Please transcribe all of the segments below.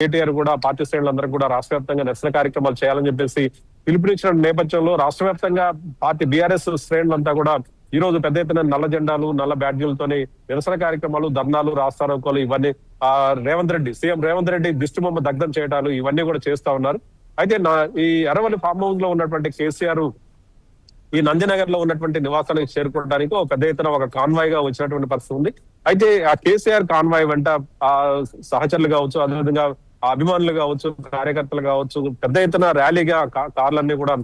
కేటీఆర్ కూడా పార్టీ శ్రేణులందరూ కూడా రాష్ట్ర వ్యాప్తంగా నిరసన కార్యక్రమాలు చేయాలని చెప్పేసి పిలుపునిచ్చిన నేపథ్యంలో రాష్ట్ర వ్యాప్తంగా పార్టీ బీఆర్ఎస్ శ్రేణులంతా కూడా ఈ రోజు పెద్ద ఎత్తున నల్ల జెండాలు నల్ల బ్యాడ్జీలతోనే నిరసన కార్యక్రమాలు ధర్నాలు రాస్తారోకోలు ఇవన్నీ ఆ రేవంత్ రెడ్డి సీఎం రేవంత్ రెడ్డి దిష్టిబొమ్మ దగ్ధం చేయడాలు ఇవన్నీ కూడా చేస్తా ఉన్నారు. అయితే నా ఈ అరవల్లి ఫామ్ హౌస్లో ఉన్నటువంటి కేసీఆర్ ఈ నందినగర్లో ఉన్నటువంటి నివాసానికి చేరుకోవడానికి ఒక పెద్ద ఎత్తున ఒక కాన్వాయ్గా వచ్చినటువంటి పరిస్థితి ఉంది. అయితే ఆ కేసీఆర్ కాన్వాయ్ వెంట ఆ సహచరులు కావచ్చు అదేవిధంగా అభిమానులు కావచ్చు కార్యకర్తలు కావచ్చు పెద్ద ఎత్తున ర్యాలీగా కార్లన్నీ కూడా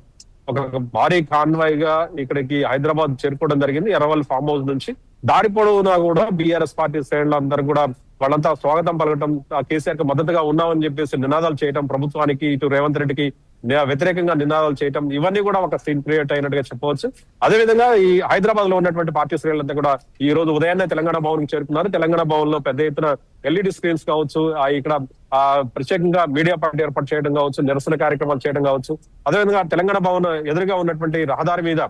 ఒక భారీ కాన్వాయ్గా ఇక్కడికి హైదరాబాద్ చేరుకోవడం జరిగింది. ఎర్రవల్ ఫామ్ హౌస్ నుంచి దారి పొడవునా కూడా బీఆర్ఎస్ పార్టీ శ్రేణులు అందరూ కూడా వాళ్ళంతా స్వాగతం పలకటం కేసీఆర్ మద్దతుగా ఉన్నామని చెప్పేసి నినాదాలు చేయటం ప్రభుత్వానికి ఇటు రేవంత్ రెడ్డికి వ్యతిరేకంగా నినాదాలు చేయటం ఇవన్నీ కూడా ఒక సీన్ క్రియేట్ అయినట్టుగా చెప్పవచ్చు. అదే విధంగా ఈ హైదరాబాద్లో ఉన్నటువంటి పార్టీ శ్రేణులంతా కూడా ఈ రోజు ఉదయాన్నే తెలంగాణ భవన్ చేరుకున్నారు. తెలంగాణ భవన్లో పెద్ద ఎత్తున ఎల్ఈడి స్క్రీన్స్ కావచ్చు ఆ ఇక్కడ ఆ ప్రత్యేకంగా మీడియా పార్టీ ఏర్పాటు చేయడం కావచ్చు నిరసన కార్యక్రమాలు చేయడం కావచ్చు. అదేవిధంగా తెలంగాణ భవన్ ఎదురుగా ఉన్నటువంటి రహదారి మీద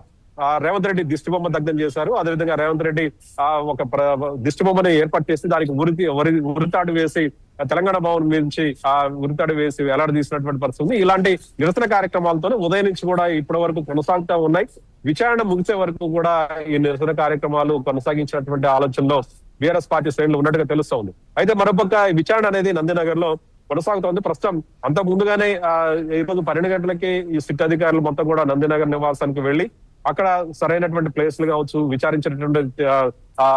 రేవంత్ రెడ్డి దిష్టి బొమ్మ దగ్ధం చేశారు. అదేవిధంగా రేవంత్ రెడ్డి ఆ ఒక ప్ర- దిష్టి బొమ్మని ఏర్పాటు చేసి దానికి ఉరి- ఉరితాడు వేసి తెలంగాణ భవన్ నుంచి ఆ ఉరితాడు వేసి వేలాడదీసినటువంటి పరిస్థితి ఉంది. ఇలాంటి నిరసన కార్యక్రమాలతోనే ఉదయం నుంచి కూడా ఇప్పటి వరకు కొనసాగుతా ఉన్నాయి. విచారణ ముగిసే వరకు కూడా ఈ నిరసన కార్యక్రమాలు కొనసాగించినటువంటి ఆలోచనలో బీఆర్ఎస్ పార్టీ శ్రేణులు ఉన్నట్టుగా తెలుస్తా ఉంది అయితే మరోపక్క విచారణ అనేది నందినగర్లో కొనసాగుతోంది. ప్రస్తుతం అంత ముందుగానే ఆ, ఈ రోజు పన్నెండు గంటలకి ఈ సిట్ అధికారులు మొత్తం కూడా నందినగర్ నివాసానికి వెళ్ళి అక్కడ సరైనటువంటి ప్లేస్లు కావచ్చు విచారించినటువంటి ఆ, ఆ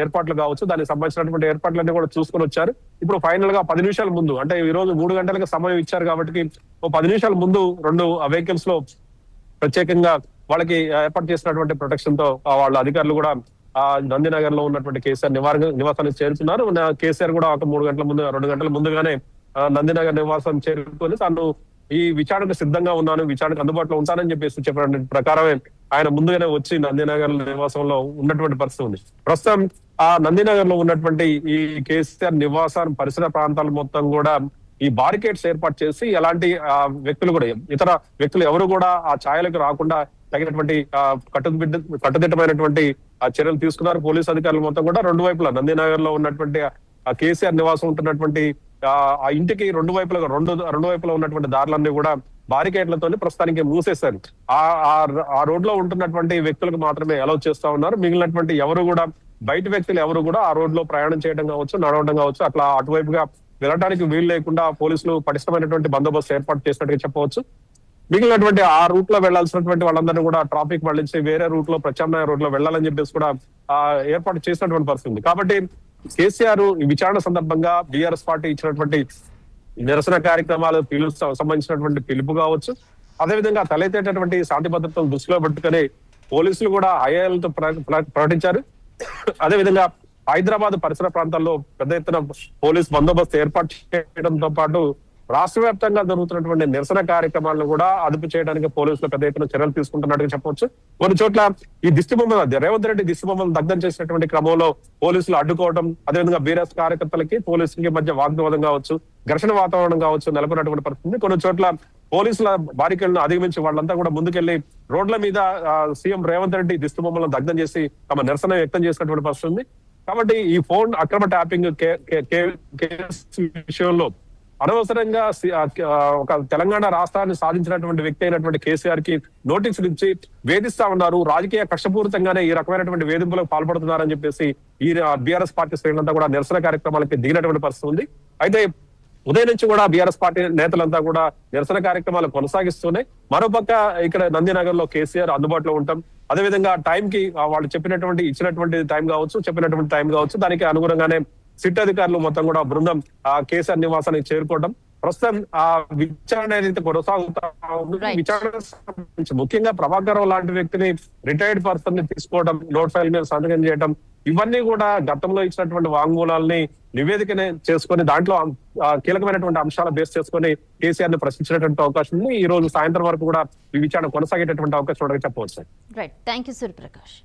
ఏర్పాట్లు కావచ్చు దానికి సంబంధించినటువంటి ఏర్పాట్లన్నీ కూడా చూసుకొని వచ్చారు. ఇప్పుడు ఫైనల్గా పది నిమిషాల ముందు అంటే ఈ రోజు మూడు గంటలకు సమయం ఇచ్చారు కాబట్టి ఓ పది నిమిషాల ముందు రెండు వెహికల్స్లో ప్రత్యేకంగా వాళ్ళకి ఏర్పాటు చేసినటువంటి ప్రొటెక్షన్తో ఆ వాళ్ళ అధికారులు కూడా ఆ నందినగర్లో ఉన్నటువంటి కేసీఆర్ నివారణ నివాసానికి చేరుతున్నారు. కేసీఆర్ కూడా ఒక మూడు గంటల ముందు రెండు గంటల ముందుగానే నందినగర్ నివాసం చేరుకొని తాను ఈ విచారణకు సిద్ధంగా ఉన్నాను విచారణకు అందుబాటులో ఉంటానని చెప్పేసి చెప్పిన ప్రకారమే ఆయన ముందుగానే వచ్చి నందినగర్ నివాసంలో ఉన్నటువంటి పరిస్థితి ఉంది. ప్రస్తుతం ఆ నందినగర్లో ఉన్నటువంటి ఈ కేసీఆర్ నివాసం పరిసర ప్రాంతాలు మొత్తం కూడా ఈ బారికేడ్స్ ఏర్పాటు చేసి ఎలాంటి వ్యక్తులు కూడా ఇతర వ్యక్తులు ఎవరు కూడా ఆ ఛాయలకు రాకుండా తగినటువంటి ఆ, కట్టుదిట్ట కట్టుదిట్టమైనటువంటి ఆ చర్యలు తీసుకున్నారు. పోలీస్ అధికారులు మొత్తం కూడా రెండు వైపులా నందినగర్లో ఉన్నటువంటి ఆ కేసీఆర్ నివాసం ఉంటున్నటువంటి ఆ ఇంటికి రెండు వైపులా రెండు రెండు వైపులా ఉన్నటువంటి దారులన్నీ కూడా బారికేడ్లతో ప్రస్తుతానికి మూసేశారు. ఆ ఆ- ఆ రోడ్లో ఉంటున్నటువంటి వ్యక్తులకు మాత్రమే అలౌ చేస్తా ఉన్నారు. మిగిలినటువంటి ఎవరు కూడా బయట వ్యక్తులు ఎవరు కూడా ఆ రోడ్లో ప్రయాణం చేయడం కావచ్చు నడవడం కావచ్చు అట్లా అటువైపుగా వెళ్ళడానికి వీలు లేకుండా పోలీసులు పటిష్టమైనటువంటి బందోబస్తు ఏర్పాటు చేసినట్టుగా చెప్పవచ్చు. మిగిలినటువంటి ఆ రూట్లో వెళ్ళాల్సినటువంటి వాళ్ళందరినీ కూడా ట్రాఫిక్ మళ్ళించి వేరే రూట్లో ప్రత్యామ్నాయ రోడ్లో వెళ్ళాలని చెప్పేసి కూడా ఆ ఏర్పాటు చేసినటువంటి పరిస్థితి ఉంది. కాబట్టి కేసీఆర్ ఈ విచారణ సందర్భంగా బీఆర్ఎస్ పార్టీ ఇచ్చినటువంటి నిరసన కార్యక్రమాలు పిలుపు సంబంధించినటువంటి పిలుపు కావచ్చు. అదేవిధంగా తలెత్తేటటువంటి శాంతి భద్రతలు దృష్టిలో పెట్టుకుని పోలీసులు కూడా ఐఏఎల్తో ప్రకటించారు. అదేవిధంగా హైదరాబాద్ పరిసర ప్రాంతాల్లో పెద్ద ఎత్తున పోలీస్ బందోబస్తు ఏర్పాటు చేయడంతో పాటు రాష్ట్ర వ్యాప్తంగా జరుగుతున్నటువంటి నిరసన కార్యక్రమాలను కూడా అదుపు చేయడానికి పోలీసులు పెద్ద ఎత్తున చర్యలు తీసుకుంటున్నట్టుగా చెప్పొచ్చు కొన్ని చోట్ల ఈ దిష్టి బొమ్మలు రేవంత్ రెడ్డి దిష్టి బొమ్మలు దగ్ధం చేసినటువంటి క్రమంలో పోలీసులు అడ్డుకోవడం అదేవిధంగా బీఆర్ఎస్ కార్యకర్తలకి పోలీసులకి మధ్య వాగ్వాదం కావచ్చు ఘర్షణ వాతావరణం కావచ్చు నెలకొన్నటువంటి పరిస్థితి. కొన్ని చోట్ల పోలీసుల బారికలను అధిగమించి వాళ్ళంతా కూడా ముందుకెళ్ళి రోడ్ల మీద సీఎం రేవంత్ రెడ్డి దిస్తు బొమ్మలను దగ్ధం చేసి తమ నిరసన వ్యక్తం చేసినటువంటి పరిస్థితి ఉంది. కాబట్టి ఈ ఫోన్ అక్రమ ట్యాపింగ్ కే- కేసు విషయంలో అనవసరంగా ఒక తెలంగాణ రాష్ట్రాన్ని సాధించినటువంటి వ్యక్తి అయినటువంటి కేసీఆర్కి నోటీసులు ఇచ్చి వేధిస్తా ఉన్నారు. రాజకీయ కష్టపూరితంగానే ఈ రకమైనటువంటి వేధింపులకు పాల్పడుతున్నారని చెప్పేసి ఈ బీఆర్ఎస్ పార్టీ శ్రేణులంతా కూడా నిరసన కార్యక్రమాలకి దిగినటువంటి పరిస్థితి ఉంది. అయితే ఉదయం నుంచి కూడా బీఆర్ఎస్ పార్టీ నేతలంతా కూడా నిరసన కార్యక్రమాలు కొనసాగిస్తూనే మరోపక్క ఇక్కడ నందినగర్లో కేసీఆర్ అందుబాటులో ఉంటాం. అదేవిధంగా టైం కి వాళ్ళు చెప్పినటువంటి ఇచ్చినటువంటి టైం కావచ్చు చెప్పినటువంటి టైం కావచ్చు దానికి అనుగుణంగానే సిట్ అధికారులు మొత్తం కూడా బృందం ఆ కేసీఆర్ నివాసానికి చేరుకోవడం ప్రస్తుతం ఆ విచారణ ఏదైతే కొనసాగుతా ఉందో. విచారణ ముఖ్యంగా ప్రభాకర్ రావు లాంటి వ్యక్తిని రిటైర్డ్ పర్సన్ని తీసుకోవడం నోట్ ఫైల్ మీద సంతకం చేయడం ఇవన్నీ కూడా గతంలో ఇచ్చినటువంటి వాంగ్మూలాల్ని నివేదిక చేసుకొని దాంట్లో కీలకమైనటువంటి అంశాలు బేస్ చేసుకొని కేసీఆర్ని ప్రశ్నించినటువంటి అవకాశం ఉంది. ఈ రోజు సాయంత్రం వరకు కూడా ఈ విచారణ కొనసాగేటటువంటి అవకాశం ఉండగా చెప్పవచ్చు రైట్ థ్యాంక్ యూ సూర్యప్రకాష్